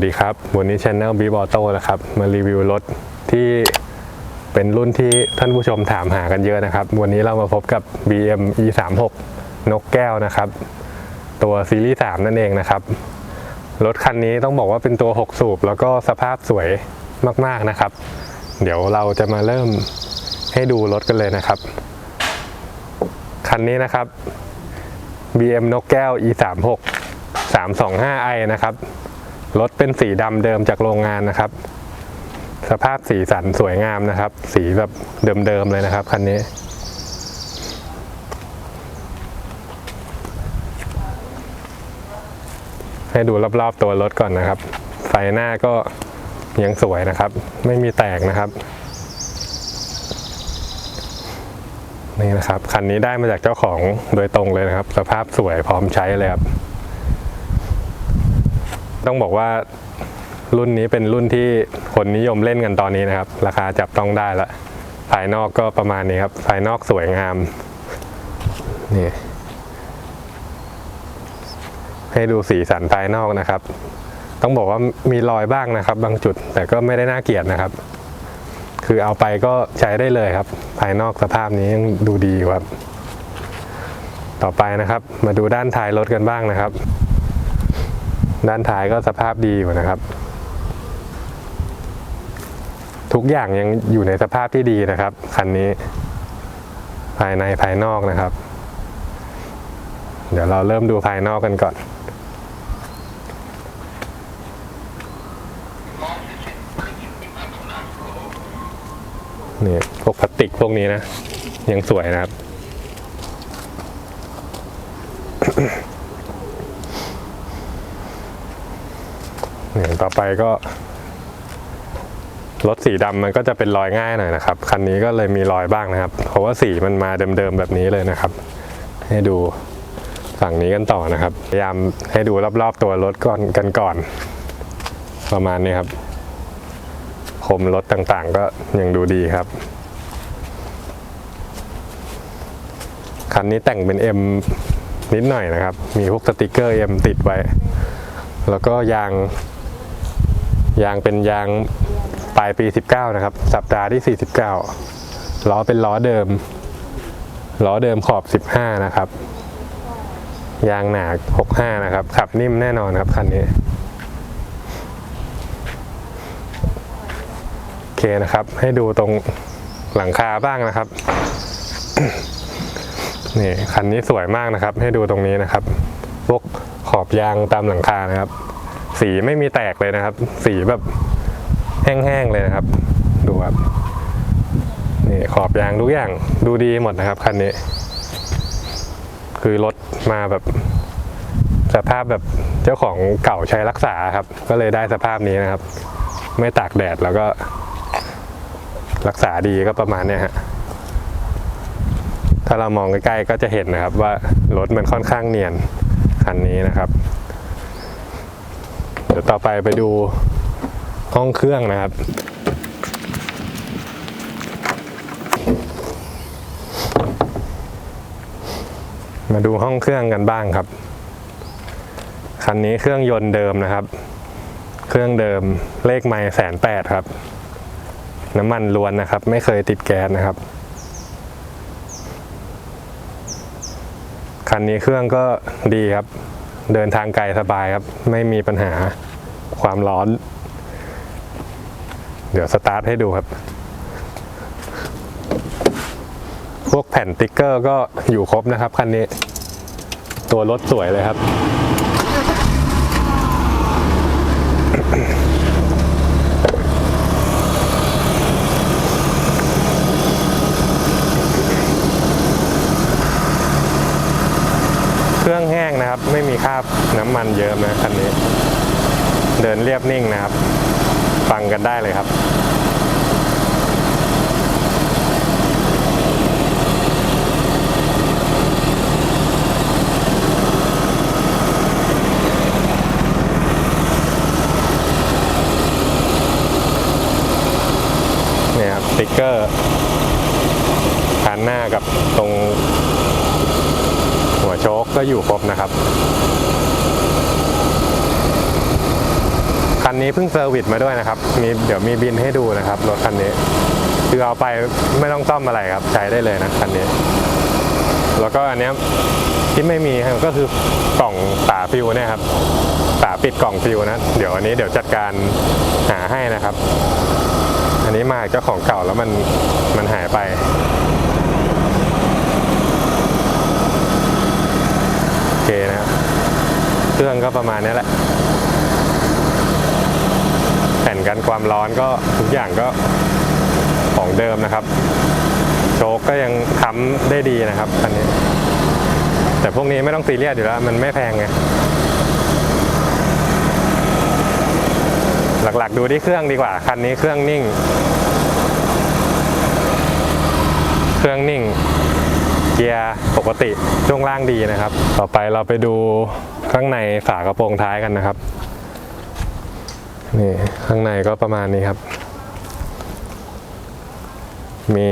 วัสดีครับ วันนี้ช anel b ีบอโต้นะครับ มารีวิวรถที่เป็นรุ่นที่ท่านผู้ชมถามหากันเยอะนะครับ วันนี้เรามาพบกับ BM E36 นกแก้วนะครับ ตัวซีรีส์3นั่นเองนะครับ รถคันนี้ต้องบอกว่าเป็นตัว 6 สูบ แล้วก็สภาพสวยมากๆนะครับ เดี๋ยวเราจะมาเริ่มให้ดูรถกันเลยนะครับ คันนี้นะครับ BM นกแก้ว E36 325i นะครับ รถเป็นสีดำเดิมจากโรงงานนะครับ สภาพสีสันสวยงามนะครับ สีแบบเดิมๆเลยนะครับคันนี้ให้ดูรอบๆตัวรถก่อนนะครับ ไฟหน้าก็ยังสวยนะครับ ไม่มีแตกนะครับ นี่นะครับ คันนี้ได้มาจากเจ้าของโดยตรงเลยนะครับ สภาพสวยพร้อมใช้เลยครับ ต้องบอกว่ารุ่นนี้เป็นรุ่นที่คนนิยมเล่นกันตอนนี้นะครับ ราคาจับต้องได้ละภายนอกก็ประมาณนี้ครับ ภายนอกสวยงามนี่ให้ดูสีสันภายนอกนะครับ ต้องบอกว่ามีรอยบ้างนะครับ บางจุดแต่ก็ไม่ได้น่าเกลียดนะครับ คือเอาไปก็ใช้ได้เลยครับ ภายนอกสภาพนี้ยังดูดีครับ ต่อไปนะครับ มาดูด้านท้ายรถกันบ้างนะครับ ด้านท้ายก็สภาพดีอยู่นะครับ ทุกอย่างยังอยู่ในสภาพที่ดีนะครับคันนี้ภายในภายนอกนะครับ เดี๋ยวเราเริ่มดูภายนอกกันก่อน นี่พวกพลาสติกพวกนี้นะ ยังสวยนะครับ เนี่ยต่อไปก็ รถสีดำมันก็จะเป็นรอยง่ายหน่อยนะครับ คันนี้ก็เลยมีรอยบ้างนะครับ เพราะว่าสีมันมาเดิมๆแบบนี้เลยนะครับ ให้ดูฝั่งนี้กันต่อนะครับ พยายามให้ดูรอบๆตัวรถก่อนกันก่อน ประมาณนี้ครับคมรถต่างๆ ก็ยังดูดีครับคันนี้แต่งเป็น M นิดหน่อยนะครับ มีพวกสติกเกอร์ M ติดไว้ แล้วก็ยาง ยางเป็นยางปลายปี 19 นะครับ สัปดาห์ที่ 49 ล้อเป็นล้อเดิม ล้อเดิมขอบ 15 นะครับ ยางหนา65 นะครับ ขับนิ่มแน่นอนครับคันนี้ โอเคนะครับ ให้ดูตรงหลังคาบ้างนะครับ นี่คันนี้สวยมากนะครับ ให้ดูตรงนี้นะครับ พวกขอบยางตามหลังคานะครับ สีไม่มีแตกเลยนะครับ สีแบบแห้งๆเลยนะครับ ดูครับนี่ขอบยางทุกอย่างดูดีหมดนะครับคันนี้ คือรถมาแบบสภาพแบบเจ้าของเก่าใช้รักษาครับ ก็เลยได้สภาพนี้นะครับ ไม่ตากแดดแล้วก็ รักษาดีก็ประมาณนี้ฮะถ้าเรามองใกล้ๆก็จะเห็นนะครับว่ารถมันค่อนข้างเนียนคันนี้นะครับ ต่อไปไปดูห้องเครื่องนะครับมาดูห้องเครื่องกันบ้างครับ คันนี้เครื่องยนต์เดิมนะครับ เครื่องเดิมเลขไมล์แสนแปดครับ น้ำมันล้วนนะครับ ไม่เคยติดแก๊สนะครับ คันนี้เครื่องก็ดีครับ เดินทางไกลสบายครับ ไม่มีปัญหา ความร้อน เดี๋ยวสตาร์ทให้ดูครับ พวกแผ่นติ๊กเกอร์ก็อยู่ครบนะครับคันนี้ ตัวรถสวยเลยครับเครื่องแห้งนะครับ ไม่มีคราบน้ำมันเยอะนะคันนี้ เดินเรียบนิ่งนะครับ ฟังกันได้เลยครับเนี่ยครับสติ๊กเกอร์คันหน้ากับตรงหัวโชคก็อยู่ครบนะครับ คันนี้เพิ่งเซอร์วิสมาด้วยนะครับ มีเดี๋ยวมีบินให้ดูนะครับรถคันนี้ คือเอาไปไม่ต้องซ่อมอะไรครับใช้ได้เลยนะคันนี้ แล้วก็อันนี้ที่ไม่มีก็คือกล่องฝาฟิวเนี่ยครับฝาปิดกล่องฟิวนะ เดี๋ยวอันนี้เดี๋ยวจัดการหาให้นะครับ อันนี้มาเจ้าของเก่าแล้วมันมันหายไปโอเคนะครับเครื่องก็ประมาณนี้แหละ แผ่นกันความร้อนก็ทุกอย่างก็ของเดิมนะครับ โชคก็ยังค้ำได้ดีนะครับคันนี้ แต่พวกนี้ไม่ต้องซีเรียสอยู่แล้ว มันไม่แพงไงหลักๆดูที่เครื่องดีกว่า คันนี้เครื่องนิ่ง เครื่องนิ่ง เกียร์ปกติช่วงล่างดีนะครับ ต่อไปเราไปดูข้างในฝากระโปรงท้ายกันนะครับ นี่ข้างในก็ประมาณนี้ครับ มี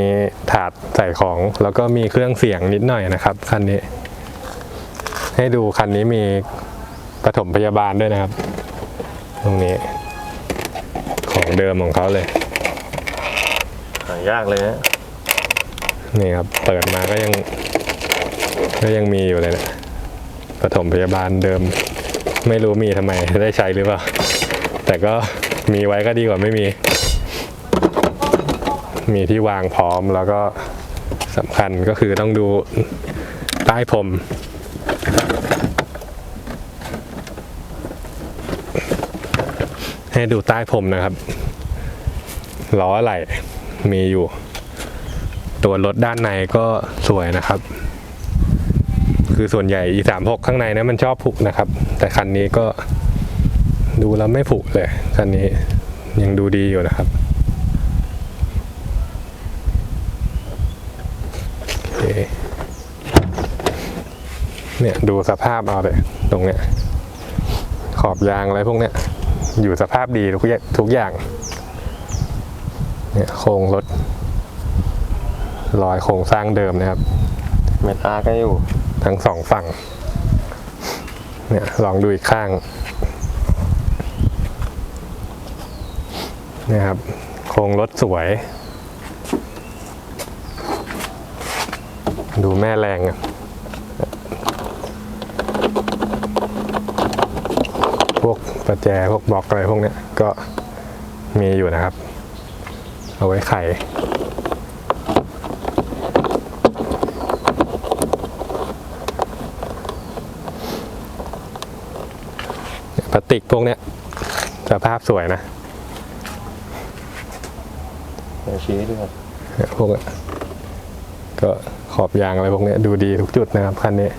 ถาดใส่ของแล้วก็มีเครื่องเสียงนิดหน่อยนะครับคันนี้ ให้ดูคันนี้มีปฐมพยาบาลด้วยนะครับ ตรงนี้ ของเดิมของเขาเลยหายากเลยฮะนี่ครับ เปิดมาก็ยัง ก็ยังมีอยู่เลยนะปฐมพยาบาลเดิม ไม่รู้มีทำไมได้ใช้หรือเปล่า แต่ก็มีไว้ก็ดีกว่าไม่มี มีที่วางพร้อมแล้วก็สำคัญก็คือต้องดูใต้พรมให้ดูใต้พรมนะครับล้อไหลมีอยู่ ตัวรถด้านในก็สวยนะครับ คือส่วนใหญ่ E36 ข้างในนี่ยมันชอบผุนะครับ แต่คันนี้ก็ ดูแล้วไม่ผุเลยคันนี้ยังดูดีอยู่นะครับโอเคเนี่ยดูสภาพเอาเลยตรงเนี้ยขอบยางอะไรพวกเนี้ยอยู่สภาพดีทุกอย่างทุกอย่างเนี่ยโครงรถรอยโครงสร้างเดิมนะครับเมตาก็อยู่ทั้งสองฝั่งเนี่ยลองดูอีกข้าง นี่ยครับ โครงรถสวย ดูแม่แรงอะพวกประแจพวกบล็อกอะไรพวกเนี้ยก็มีอยู่นะครับ เอาไว้ไขพลาสติกพวกเนี้ยสภาพสวยนะ เดี๋ยว ชี้ด้วยเนี่ยพวกเนี้ยก็ขอบยางอะไรพวกเนี้ยดูดีทุกจุดนะครับคันนี้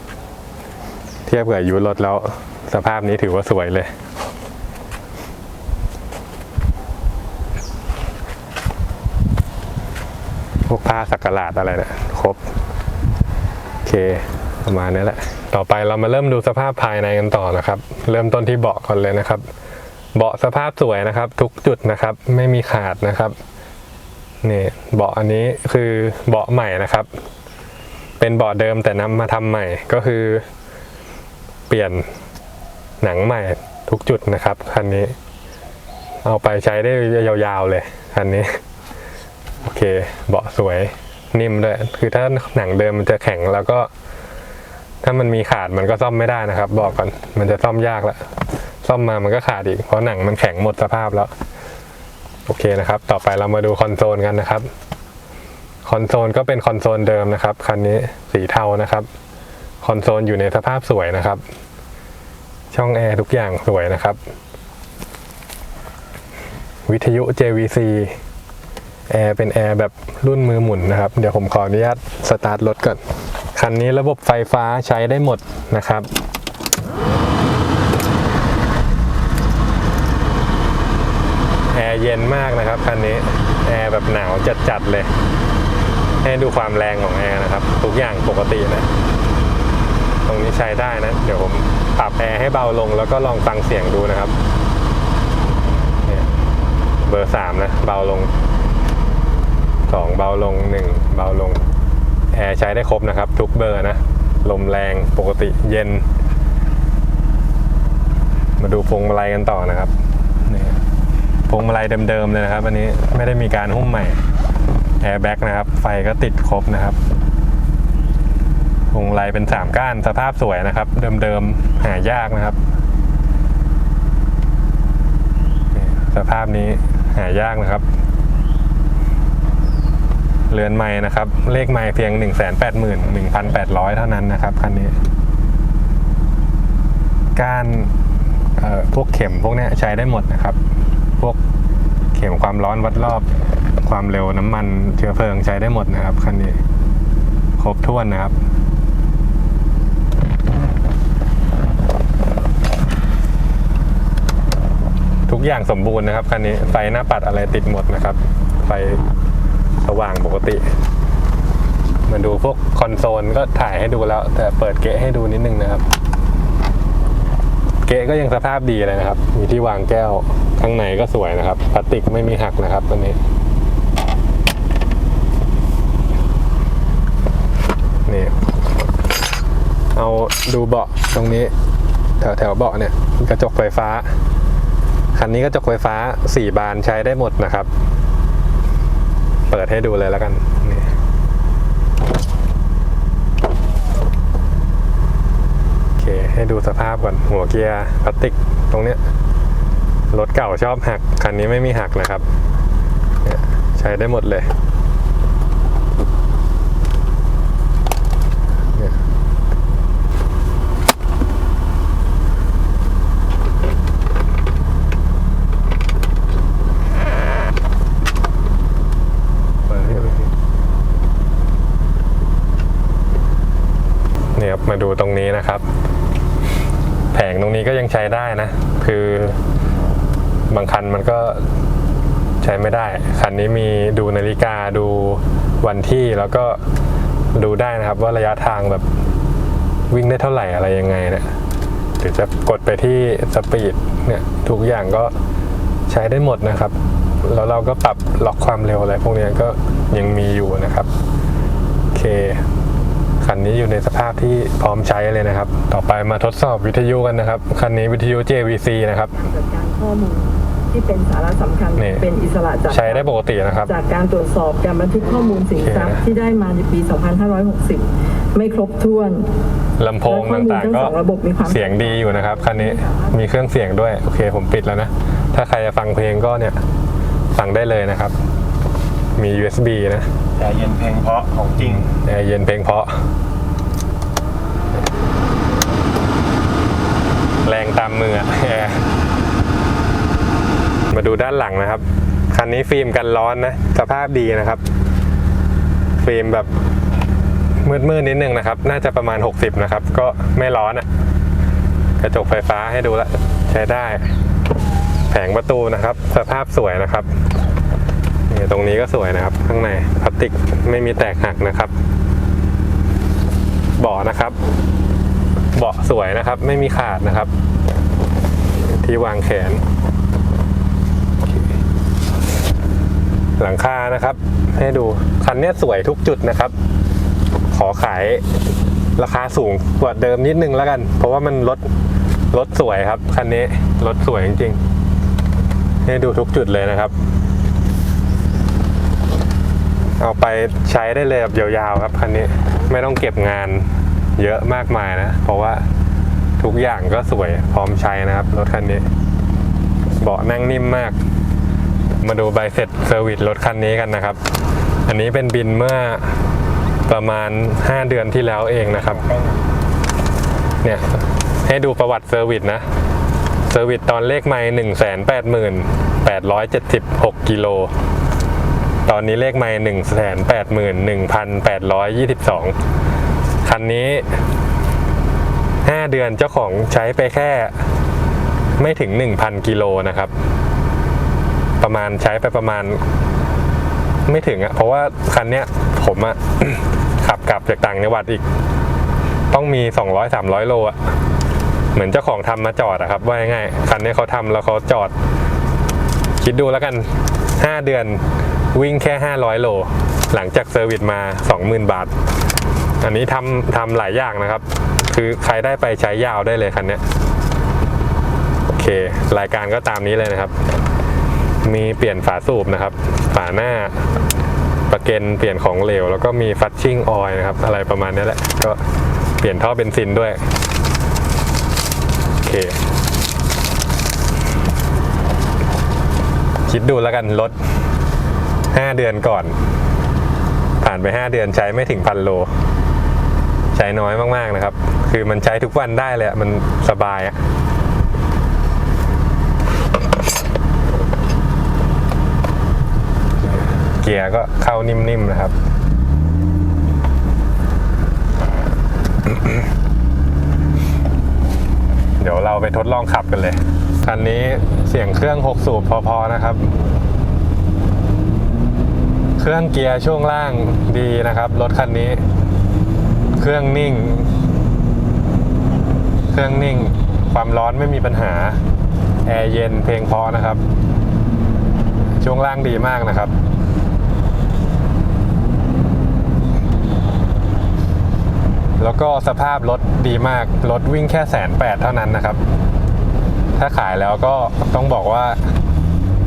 เทียบกับอายุรถแล้ว สภาพนี้ถือว่าสวยเลย พวกผ้าสักหลาดอะไรเนี่ยครบ โอเค ประมาณนี้แหละ ต่อไปเรามาเริ่มดูสภาพภายในกันต่อนะครับ เริ่มต้นที่เบาะก่อนเลยนะครับ เบาะสภาพสวยนะครับ ทุกจุดนะครับ ไม่มีขาดนะครับ นี่เบาะอันนี้คือเบาะใหม่นะครับ เป็นเบาะเดิมแต่นำมาทำใหม่ก็คือ เปลี่ยนหนังใหม่ทุกจุดนะครับคันนี้ เอาไปใช้ได้ยาวๆเลยคันนี้ โอเคเบาะสวยนิ่มด้วย คือถ้าหนังเดิมมันจะแข็งแล้วก็ ถ้ามันมีขาดมันก็ซ่อมไม่ได้นะครับ บอกก่อนมันจะซ่อมยากละซ่อมมามันก็ขาดอีกเพราะหนังมันแข็งหมดสภาพแล้ว โอเคนะครับ ต่อไปเรามาดูคอนโซลกันนะครับ คอนโซลก็เป็นคอนโซลเดิมนะครับ คันนี้สีเทานะครับ คอนโซลอยู่ในสภาพสวยนะครับ ช่องแอร์ทุกอย่างสวยนะครับ วิทยุ JVC แอร์เป็นแอร์แบบรุ่นมือหมุนนะครับ เดี๋ยวผมขออนุญาตสตาร์ทรถก่อน คันนี้ระบบไฟฟ้าใช้ได้หมดนะครับ แอร์ เย็นมากนะครับคันนี้แอร์แบบหนาวจัดๆเลย ให้ดูความแรงของแอร์นะครับ ทุกอย่างปกตินะ ตรงนี้ใช้ได้นะ เดี๋ยวผมปรับแอร์ให้เบาลงแล้วก็ลองฟังเสียงดูนะครับเนี่ยเบอร์สามนะ เบาลงสองเบาลงหนึ่งเบาลง แอร์ใช้ได้ครบนะครับ ทุกเบอร์นะ ลมแรงปกติเย็น มาดูพวงมาลัยกันต่อนะครับนี่ พวงมาลัยเดิมๆเลยนะครับ อันนี้ไม่ได้มีการหุ้มใหม่แอร์แบ็กนะครับ ไฟก็ติดครบนะครับพวงมาลัยเป็นสามก้านสภาพสวยนะครับ เดิมๆหายากนะครับ สภาพนี้หายากนะครับเรือนใหม่นะครับ เลขใหม่เพียง 1 8 1 1 8 0 0 เท่านั้นนะครับคันนี้ก้านพวกเข็มพวกนี้ใช้ได้หมดนะครับ พวกเข็มความร้อนวัดรอบความเร็วน้ำมันเชื้อเพลิงใช้ได้หมดนะครับคันนี้ครบถ้วนนะครับทุกอย่างสมบูรณ์นะครับคันนี้ไฟหน้าปัดอะไรติดหมดนะครับ ไฟสว่างปกติ มาดูพวกคอนโซลก็ถ่ายให้ดูแล้ว แต่เปิดเกะให้ดูนิดนึงนะครับ เกะก็ยังสภาพดีเลยนะครับ มีที่วางแก้ว ข้างในก็สวยนะครับพลาสติกไม่มีหักนะครับตัวนี้นี่เอาดูเบาะตรงนี้ แถวแถวเบาะเนี่ยกระจกไฟฟ้า คันนี้กระจกไฟฟ้าสี่บานใช้ได้หมดนะครับ เปิดให้ดูเลยแล้วกันนี่โอเคให้ดูสภาพก่อนหัวเกียร์พลาสติกตรงเนี้ย รถเก่าชอบหัก คันนี้ไม่มีหักนะครับ ใช้ได้หมดเลยเนี่ยนี่ครับมาดูตรงนี้นะครับ แผงตรงนี้ก็ยังใช้ได้นะ คือ บางคันมันก็ใช้ไม่ได้ คันนี้มีดูนาฬิกาดูวันที่แล้วก็ดูได้นะครับว่าระยะทางแบบวิ่งได้เท่าไหร่อะไรยังไงเนี่ยหรือจะกดไปที่สปีดเนี่ยทุกอย่างก็ใช้ได้หมดนะครับ แล้วเราก็ปรับล็อกความเร็วอะไรพวกนี้ก็ยังมีอยู่นะครับโอเคคันนี้อยู่ในสภาพที่พร้อมใช้เลยนะครับ ต่อไปมาทดสอบวิทยุกันนะครับ คันนี้วิทยุ JVC นะครับการข้อมูล ที่เป็นสาระสำคัญ นี่ เป็นอิสระจากใช้ได้ปกตินะครับ จากการตรวจสอบการบันทึกข้อมูลสินทรัพย์โอเค ที่ได้มาในปี 2560 ไม่ครบถ้วน ลำโพงต่างๆ ก็และข้อมูลทั้งสองระบบมีความ เสียงดีอยู่นะครับคันนี้มีเครื่องเสียงด้วย โอเคผมปิดแล้วนะ ถ้าใครจะฟังเพลงก็เนี่ย ฟังได้เลยนะครับ มี USB นะแต่เย็นเพลงเพราะของจริง แอร์เย็นเพลงเพราะ แรงตามมืออะแอร์ มาดูด้านหลังนะครับ คันนี้ฟิล์มกันร้อนนะสภาพดีนะครับ ฟิล์มแบบมืดๆนิดนึงนะครับ น่าจะประมาณ 60 นะครับ ก็ไม่ร้อนอะกระจกไฟฟ้าให้ดูแล้วใช้ได้ แผงประตูนะครับ สภาพสวยนะครับนี่ตรงนี้ก็สวยนะครับ ข้างในพลาสติกไม่มีแตกหักนะครับเบาะนะครับเบาะสวยนะครับ ไม่มีขาดนะครับ ที่วางแขน หลังคานะครับ ให้ดูคันนี้สวยทุกจุดนะครับ ขอขายราคาสูงกว่าเดิมนิดนึงแล้วกัน เพราะว่ามันรถรถสวยครับคันนี้รถสวยจริงๆ ให้ดูทุกจุดเลยนะครับ เอาไปใช้ได้เลยแบบยาวๆครับคันนี้ไม่ต้องเก็บงานเยอะมากมายนะ เพราะว่าทุกอย่างก็สวยพร้อมใช้นะครับรถคันนี้ เบาะนั่งนิ่มมาก มาดูใบเสร็จเซอร์วิสรถคันนี้กันนะครับ อันนี้เป็นบินเมื่อประมาณ 5 เดือนที่แล้วเองนะครับ เนี่ยให้ดูประวัติเซอร์วิสนะเซอร์วิสตอนเลขไม่หนึ่งแสนแปดหมื่นแปดร้อยเจ็ดสิบหกกิโล ตอนนี้เลขไม่หนึ่งแสนแปดหมื่นหนึ่งพันแปดร้อยยี่สิบสองคันนี้ห้าเดือนเจ้าของใช้ไปแค่ไม่ถึงหนึ่งพันกิโลนะครับ ประมาณใช้ไปประมาณไม่ถึงอะเพราะว่าคันเนี้ยผมอะขับกลับจากต่างจังหวัดอีก ต้องมี 200 300 โลอะเหมือนเจ้าของทำมาจอดอะครับ ว่าง่ายคันนี้เขาทำแล้วเขาจอด คิดดูแล้วกัน 5 เดือนวิ่งแค่ 500 โล หลังจากเซอร์วิสมา 20,000 บาท อันนี้ทำทำหลายอย่างนะครับ คือใครได้ไปใช้ยาวได้เลยคันเนี้ยโอเค รายการก็ตามนี้เลยนะครับ มีเปลี่ยนฝาสูบนะครับ ฝาหน้าประเก็นเปลี่ยนของเหลว แล้วก็มีฟัชชิ่งออยล์นะครับ อะไรประมาณนี้แหละ ก็เปลี่ยนท่อเบนซินด้วย โอเค คิดดูแล้วกันรถ 5 เดือนก่อน ผ่านไป 5 เดือนใช้ไม่ถึงพันโล ใช้น้อยมาก ๆ นะครับ คือมันใช้ทุกวันได้เลยอะมันสบายอะ กียร์ก็เข้านิ่มๆนะครับ เดี๋ยวเราไปทดลองขับกันเลยคันนี้เสียงเครื่อง 6 สูบพอๆนะครับ เครื่องเกียร์ช่วงล่างดีนะครับรถคันนี้ เครื่องนิ่ง เครื่องนิ่ง ความร้อนไม่มีปัญหา แอร์เย็นเพลงพอนะครับ ช่วงล่างดีมากนะครับ แล้วก็สภาพรถดีมาก รถวิ่งแค่แสนแปดเท่านั้นนะครับ ถ้าขายแล้วก็ต้องบอกว่า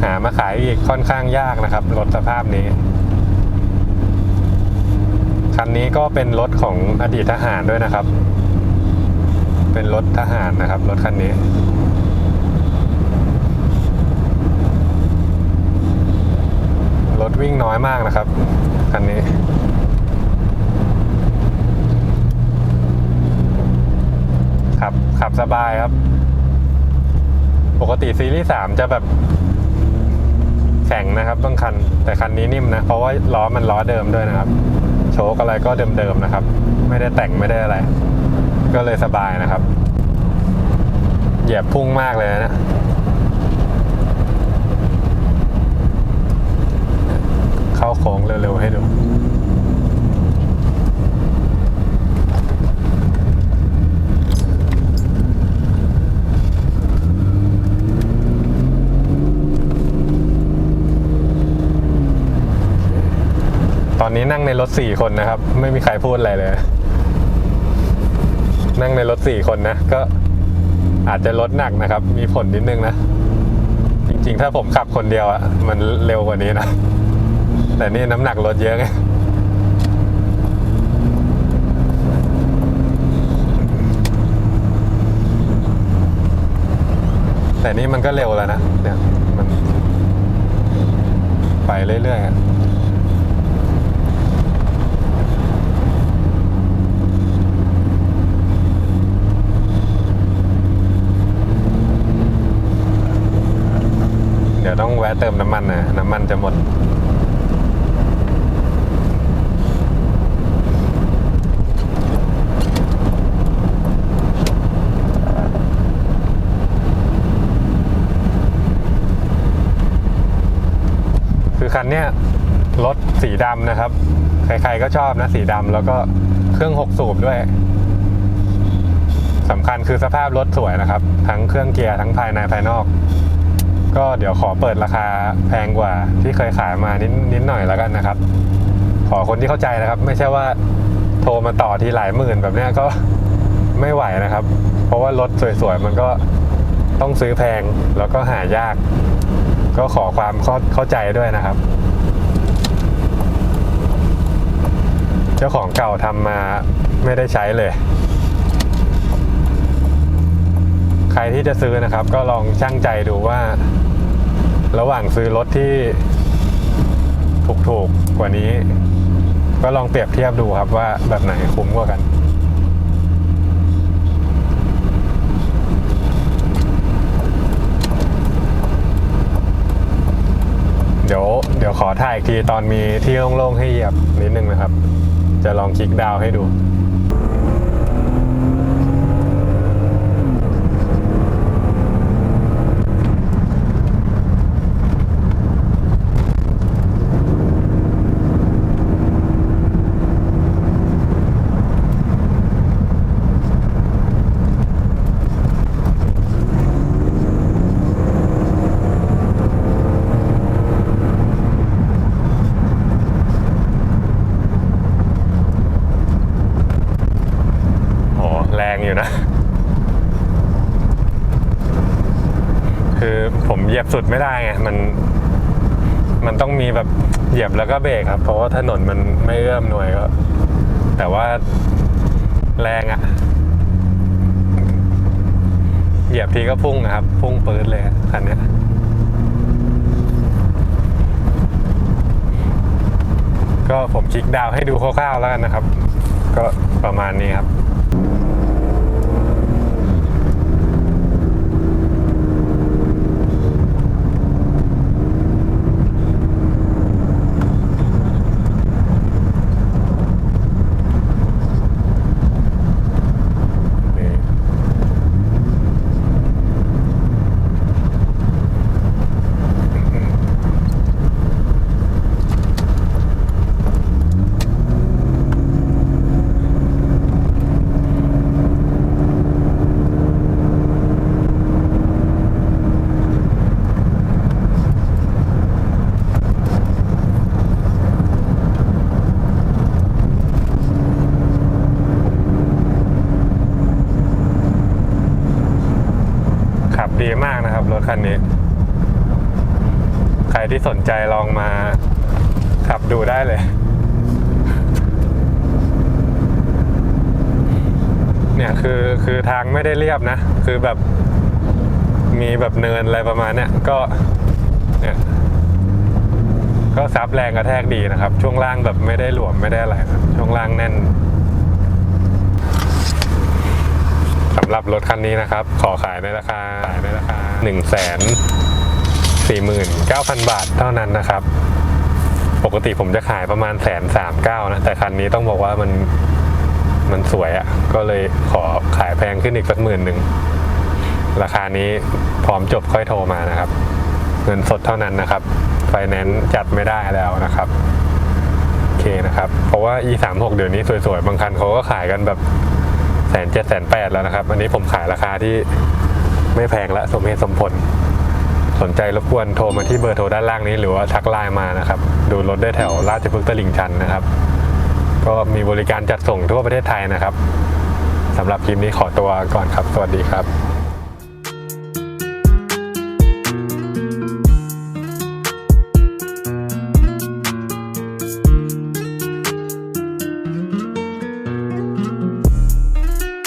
หามาขายอีกค่อนข้างยากนะครับ รถสภาพนี้ คันนี้ก็เป็นรถของอดีตทหารด้วยนะครับ เป็นรถทหารนะครับ รถคันนี้รถวิ่งน้อยมากนะครับ คันนี้ ขับขับสบายครับ ปกติซีรีส์สามจะแบบแข็งนะครับต้องคัน แต่คันนี้นิ่มนะ เพราะว่าล้อมันล้อเดิมด้วยนะครับ โชคอะไรก็เดิมๆนะครับ ไม่ได้แต่งไม่ได้อะไร ก็เลยสบายนะครับ เหยียบพุ่งมากเลยนะเข้าโค้งเร็วๆให้ดู ตอนนี้นั่งในรถสี่คนนะครับ ไม่มีใครพูดอะไรเลย นั่งในรถสี่คนนะ ก็อาจจะลดหนักนะครับ มีผลนิดนึงนะ จริงๆ ถ้าผมขับคนเดียวอะมันเร็วกว่านี้นะ แต่นี่น้ำหนักรถเยอะไงแต่นี่มันก็เร็วแล้วนะเนี่ยมันไปเรื่อยๆอะ เดี๋ยวต้องแวะ เติมน้ำมันนะน้ำมันจะหมด คือคันเนี้ยรถสีดำนะครับ ใครๆก็ชอบนะสีดำแล้วก็เครื่องหกสูบด้วยสำคัญคือสภาพรถสวยนะครับ ทั้งเครื่องเกียร์ทั้งภายในภายนอก ก็เดี๋ยวขอเปิดราคาแพงกว่าที่เคยขายมานิดนิดหน่อยแล้วกันนะครับ ขอคนที่เข้าใจนะครับ ไม่ใช่ว่าโทรมาต่อทีหลายหมื่นแบบเนี้ยก็ไม่ไหวนะครับ เพราะว่ารถสวยๆมันก็ต้องซื้อแพงแล้วก็หายาก ก็ขอความเข้าเข้าใจด้วยนะครับ เจ้าของเก่าทำมาไม่ได้ใช้เลย ใครที่จะซื้อนะครับ ก็ลองชั่งใจดูว่า ระหว่างซื้อรถที่ถูกๆกว่านี้ ก็ลองเปรียบเทียบดูครับว่าแบบไหนคุ้มกว่ากันเดี๋ยวเดี๋ยวขอถ่ายอีกทีตอนมีที่โล่งๆให้เหยียบนิดนึงนะครับ จะลองคลิกดาวให้ดู โหแรงอยู่นะ เหยียบสุดไม่ได้ไงมัน มันต้องมีแบบเหยียบแล้วก็เบรกครับ เพราะว่าถนนมันไม่เอื้อมหน่วยก็แต่ว่าแรงอะเหยียบทีก็พุ่งนะครับ พุ่งปืนเลยคันนี้ก็ผมคลิกดาวให้ดูคร่าวๆแล้วกันนะครับ ก็ประมาณนี้ครับ นี่ขับดี มากนะครับรถคันนี้ ใครที่สนใจลองมาขับดูได้เลย เนี่ยคือคือทางไม่ได้เรียบนะ คือแบบมีแบบเนินอะไรประมาณเนี้ยก็เนี่ยก็ซับแรงกระแทกดีนะครับ ช่วงล่างแบบไม่ได้หลวมไม่ได้อะไรช่วงล่างแน่น สำหรับรถคันนี้นะครับ ขอขายในราคาขายในราคา1นึ่งแสนสี่หมื่นเก้าพันบาทเท่านั้นนะครับ ปกติผมจะขายประมาณแสนสามเก้านะ แต่คันนี้ต้องบอกว่ามันมันสวยอะ่ะ ก็เลยขอขายแพงขึ้นอีกสักหมื่นหนึ่ง ราคานี้พร้อมจบค่อยโทรมานะครับ เงินสดเท่านั้นนะครับ ไฟแนนซ์จัดไม่ได้แล้วนะครับ โอเคนะครับ เพราะว่า e 3 6เดี๋ยวนี้สวยๆ บางคันเขาก็ขายกันแบบ แสนเจ็ดแสนแปดแล้วนะครับ อันนี้ผมขายราคาที่ไม่แพงและสมเหตุสมผล สนใจรบกวนโทรมาที่เบอร์โทรด้านล่างนี้หรือว่าทักไลน์มานะครับ ดูรถได้แถวราชพฤกษ์ตลิ่งชันนะครับ ก็มีบริการจัดส่งทั่วประเทศไทยนะครับสำหรับคลิปนี้ขอตัวก่อนครับ สวัสดีครับ